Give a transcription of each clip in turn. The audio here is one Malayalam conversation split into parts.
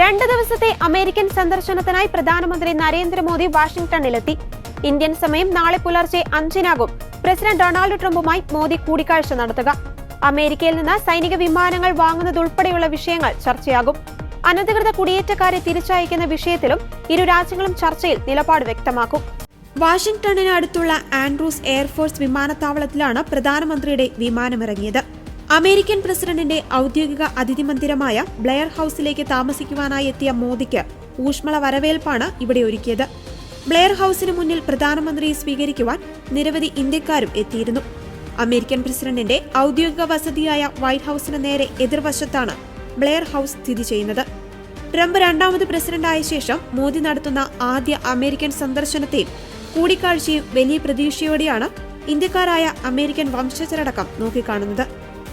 രണ്ട് ദിവസത്തെ അമേരിക്കൻ സന്ദർശനത്തിനായി പ്രധാനമന്ത്രി നരേന്ദ്രമോദി വാഷിംഗ്ടണിലെത്തി. ഇന്ത്യൻ സമയം നാളെ പുലർച്ചെ അഞ്ചിനാകും. പ്രസിഡന്റ് ഡൊണാൾഡ് ട്രംപുമായി മോദി കൂടിക്കാഴ്ച നടത്തുക. അമേരിക്കയിൽ നിന്ന് സൈനിക വിമാനങ്ങൾ വാങ്ങുന്നതുൾപ്പെടെയുള്ള വിഷയങ്ങൾ ചർച്ചയാകും. അനധികൃത കുടിയേറ്റക്കാരെ തിരിച്ചയക്കുന്ന വിഷയത്തിലും ഇരു രാജ്യങ്ങളും ചർച്ചയിൽ നിലപാട് വ്യക്തമാക്കും. വാഷിംഗ്ടണിനടുത്തുള്ള ആൻഡ്രൂസ് എയർഫോഴ്സ് വിമാനത്താവളത്തിലാണ് പ്രധാനമന്ത്രിയുടെ വിമാനമിറങ്ങിയത്. അമേരിക്കൻ പ്രസിഡന്റിന്റെ ഔദ്യോഗിക അതിഥി മന്ദിരമായ ബ്ലെയർ ഹൌസിലേക്ക് താമസിക്കുവാനായി എത്തിയ മോദിക്ക് ഊഷ്മള വരവേൽപ്പാണ് ഇവിടെ ഒരുക്കിയത്. ബ്ലെയർ ഹൌസിന് മുന്നിൽ പ്രധാനമന്ത്രിയെ സ്വീകരിക്കുവാൻ നിരവധി ഇന്ത്യക്കാരും എത്തിയിരുന്നു. അമേരിക്കൻ പ്രസിഡന്റിന്റെ ഔദ്യോഗിക വസതിയായ വൈറ്റ് ഹൌസിന് നേരെ എതിർവശത്താണ് ബ്ലെയർ ഹൌസ് സ്ഥിതി ചെയ്യുന്നത്. ട്രംപ് രണ്ടാമത് പ്രസിഡന്റായ ശേഷം മോദി നടത്തുന്ന ആദ്യ അമേരിക്കൻ സന്ദർശനത്തെയും കൂടിക്കാഴ്ചയും വലിയ പ്രതീക്ഷയോടെയാണ് ഇന്ത്യക്കാരായ അമേരിക്കൻ വംശജരടക്കം നോക്കിക്കാണുന്നത്.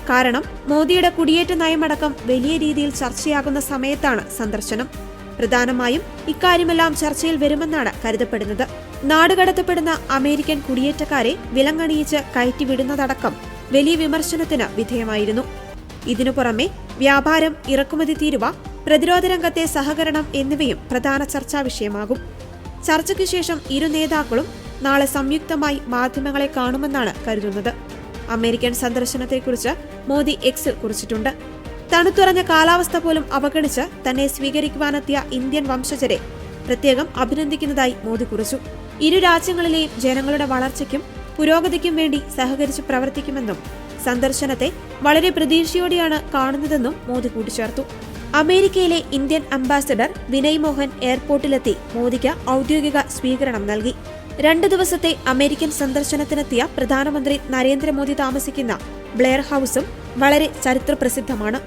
കാരണം മോദിയുടെ കുടിയേറ്റ നയമടക്കം വലിയ രീതിയിൽ ചർച്ചയാകുന്ന സമയത്താണ് സന്ദർശനം. പ്രധാനമായും ഇക്കാര്യമെല്ലാം ചർച്ചയിൽ വരുമെന്നാണ് കരുതപ്പെടുന്നത്. നാടുകടത്തപ്പെടുന്ന അമേരിക്കൻ കുടിയേറ്റക്കാരെ വിലങ്ങണിയിച്ച് കയറ്റിവിടുന്നതടക്കം വലിയ വിമർശനത്തിന് വിധേയമായിരുന്നു. ഇതിനു പുറമെ വ്യാപാരം ഇറക്കുമതി തീരുവ പ്രതിരോധ രംഗത്തെ സഹകരണം എന്നിവയും പ്രധാന ചർച്ചാ വിഷയമാകും. ചർച്ചയ്ക്ക് ശേഷം ഇരു നേതാക്കളും നാളെ സംയുക്തമായി മാധ്യമങ്ങളെ കാണുമെന്നാണ് കരുതുന്നത്. അമേരിക്കൻ സന്ദർശനത്തെക്കുറിച്ച് മോദി എക്സിൽ കുറിച്ചിട്ടുണ്ട്. തണുത്തുറഞ്ഞ കാലാവസ്ഥ പോലും അവഗണിച്ച് തന്നെ സ്വീകരിക്കുവാനെത്തിയ ഇന്ത്യൻ വംശജരെ പ്രത്യേകം അഭിനന്ദിക്കുന്നതായി മോദി കുറിച്ചു. ഇരു രാജ്യങ്ങളിലെയും ജനങ്ങളുടെ വളർച്ചയ്ക്കും പുരോഗതിക്കും വേണ്ടി സഹകരിച്ച് പ്രവർത്തിക്കുമെന്നും സന്ദർശനത്തെ വളരെ പ്രതീക്ഷയോടെയാണ് കാണുന്നതെന്നും മോദി കൂട്ടിച്ചേർത്തു. അമേരിക്കയിലെ ഇന്ത്യൻ അംബാസഡർ വിനയ് മോഹൻ എയർപോർട്ടിലെത്തി മോദിക്ക് ഔദ്യോഗിക സ്വീകരണം നൽകി. രണ്ട് ദിവസത്തെ അമേരിക്കൻ സന്ദർശനത്തിനെത്തിയ പ്രധാനമന്ത്രി നരേന്ദ്രമോദി താമസിക്കുന്ന ബ്ലെയർ ഹൌസും വളരെ ചരിത്രപ്രസിദ്ധമാണ്.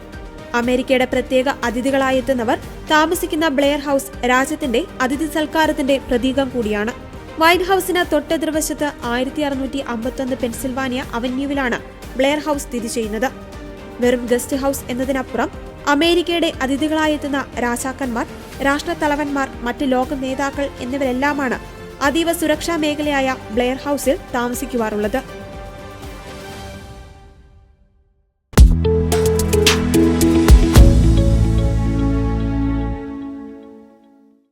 അമേരിക്കയുടെ പ്രത്യേക അതിഥികളായെത്തുന്നവർ താമസിക്കുന്ന ബ്ലെയർ ഹൌസ് രാജ്യത്തിന്റെ അതിഥി സൽക്കാരത്തിന്റെ പ്രതീകം കൂടിയാണ്. വൈറ്റ് ഹൌസിന് തൊട്ടെതിർവശത്ത് ആയിരത്തി അറുന്നൂറ്റി അമ്പത്തൊന്ന് പെൻസിൽവാനിയ അവന്യൂവിലാണ് ബ്ലെയർ ഹൌസ് സ്ഥിതി ചെയ്യുന്നത്. വെറും ഗസ്റ്റ് ഹൌസ് എന്നതിനപ്പുറം അമേരിക്കയുടെ അതിഥികളായെത്തുന്ന രാജാക്കന്മാർ രാഷ്ട്രത്തലവന്മാർ മറ്റ് ലോക നേതാക്കൾ എന്നിവരെല്ലാമാണ് അതീവ സുരക്ഷാ മേഖലയായ ബ്ലെയർ ഹൌസിൽ താമസിക്കുവാറുള്ളത്.